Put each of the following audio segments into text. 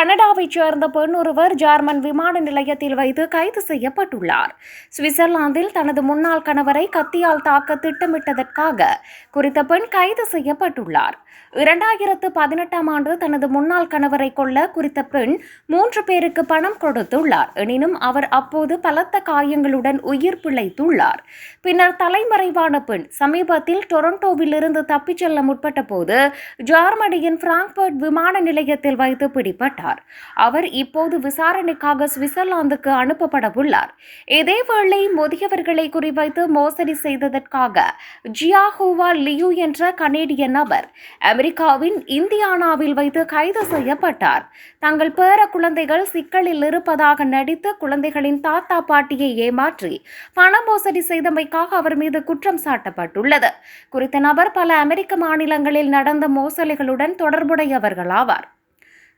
கனடாவைச் சேர்ந்த பெண் ஒருவர் ஜெர்மன் விமான நிலையத்தில் வைத்து கைது செய்யப்பட்டுள்ளார். சுவிட்சர்லாந்தில் தனது முன்னாள் கணவரை கத்தியால் தாக்க திட்டமிட்டதற்காக குறித்த பெண் கைது செய்யப்பட்டுள்ளார். இரண்டாயிரத்து பதினெட்டாம் ஆண்டு தனது முன்னாள் கணவரை கொல்ல குறித்த பெண் மூன்று பேருக்கு பணம் கொடுத்துள்ளார். எனினும் அவர் அப்போது பலத்த காயங்களுடன் உயிர் பிழைத்துள்ளார். பின்னர் தலைமறைவான பெண் சமீபத்தில் டொரண்டோவிலிருந்து தப்பிச் செல்ல முற்பட்ட போது ஜார்மனியின் பிராங்க்பர்ட் விமான நிலையத்தில் வைத்து பிடிபட்டார். அவர் இப்போது விசாரணைக்காக சுவிட்சர்லாந்துக்கு அனுப்பப்பட உள்ளார் இதேவேளை முதியவர்களை குறிவைத்து மோசடி செய்ததற்காக ஜியாஹுவா லியூ என்ற கனேடிய நபர் அமெரிக்காவின் இந்தியானாவில் வைத்து கைது செய்யப்பட்டார். தங்கள் பேர குழந்தைகள் சிக்கலில் இருப்பதாக நடித்து குழந்தைகளின் தாத்தா பாட்டியை ஏமாற்றி பண மோசடி செய்தமைக்காக அவர் மீது குற்றம் சாட்டப்பட்டுள்ளது. குறித்த நபர் பல அமெரிக்க மாநிலங்களில் நடந்த மோசடிகளுடன் தொடர்புடையவர்களாவார்.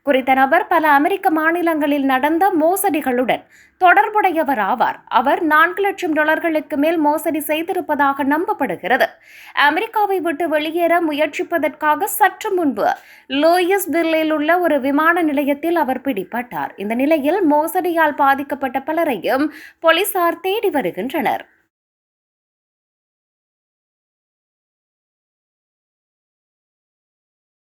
குறித்த நபர் பல அமெரிக்க மாநிலங்களில் நடந்த மோசடிகளுடன் தொடர்புடையவர் ஆவார். அவர் நான்கு லட்சம் டாலர்களுக்கு மேல் மோசடி செய்திருப்பதாக நம்பப்படுகிறது. அமெரிக்காவை விட்டு வெளியேற முயற்சிப்பதற்காக சற்று முன்பு லோயிஸ் பில்லில் உள்ள ஒரு விமான நிலையத்தில் அவர் பிடிபட்டார். இந்த நிலையில் மோசடியால் பாதிக்கப்பட்ட பலரையும் போலீசார் தேடி வருகின்றனர்.